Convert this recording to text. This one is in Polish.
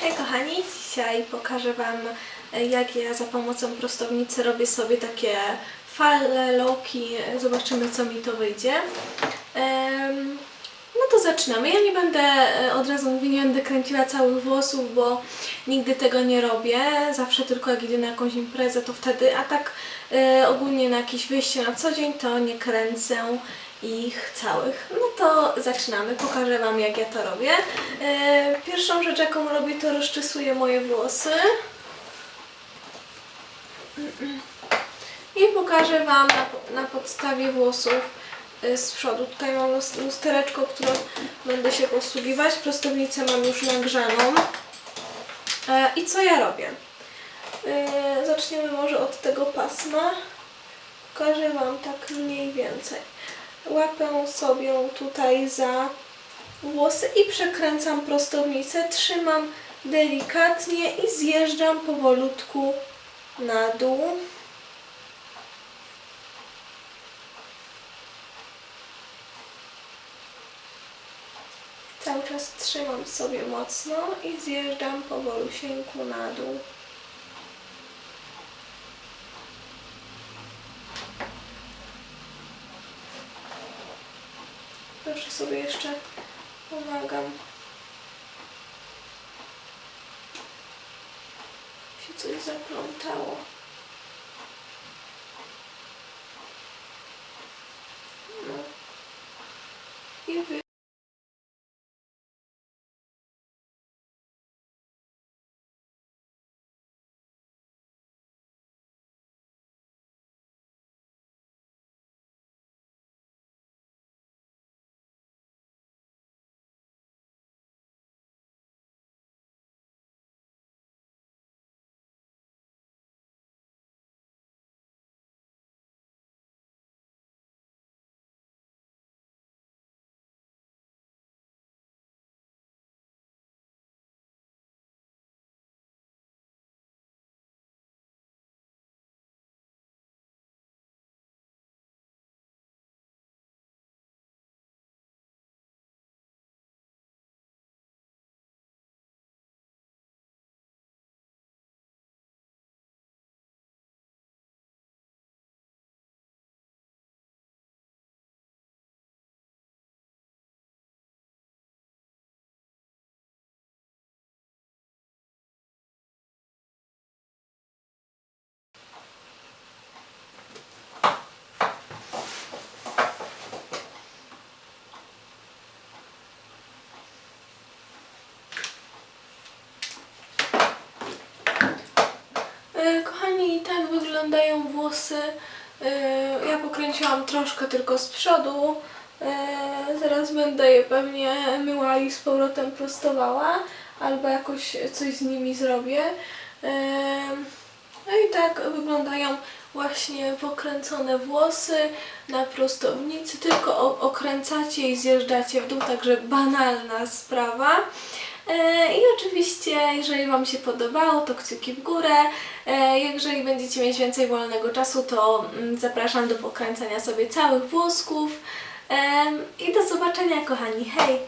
Hej kochani, dzisiaj pokażę Wam e, jak ja za pomocą prostownicy robię sobie takie fale, loki, zobaczymy co mi to wyjdzie. No to zaczynamy. Ja nie będę, e, od razu mówię, nie będę kręciła całych włosów, bo nigdy tego nie robię. Zawsze tylko jak idę na jakąś imprezę, to wtedy, a tak e, ogólnie na jakieś wyjście na co dzień, to nie kręcę ich całych. No to zaczynamy. Pokażę Wam jak ja to robię. E, Pierwszą rzecz jaką robię to rozczesuję moje włosy. I pokażę Wam na, podstawie włosów y, z przodu. Tutaj mam lus- lustereczko, którą będę się posługiwać. Prostownicę mam już nagrzaną. E, I co ja robię? E, Zaczniemy może od tego pasma. Pokażę Wam tak mniej więcej. Łapę sobie tutaj za włosy i przekręcam prostownicę. Trzymam delikatnie i zjeżdżam powolutku na dół. Cały czas trzymam sobie mocno i zjeżdżam powolusieńku na dół. Proszę sobie jeszcze pomagam. Się coś zaplątało. No. I wy... E, Kochani, tak wyglądają włosy. E, Ja pokręciłam troszkę tylko z przodu. E, Zaraz będę je pewnie myła i z powrotem prostowała, albo jakoś coś z nimi zrobię. E, No i tak wyglądają właśnie pokręcone włosy na prostownicy. Tylko okręcacie i zjeżdżacie w dół, także banalna sprawa. E, I oczywiście, jeżeli Wam się podobało, to kciuki w górę. E, Jeżeli będziecie mieć więcej wolnego czasu, to mm, zapraszam do pokręcania sobie całych włosków. Em, I do zobaczenia, kochani. Hej!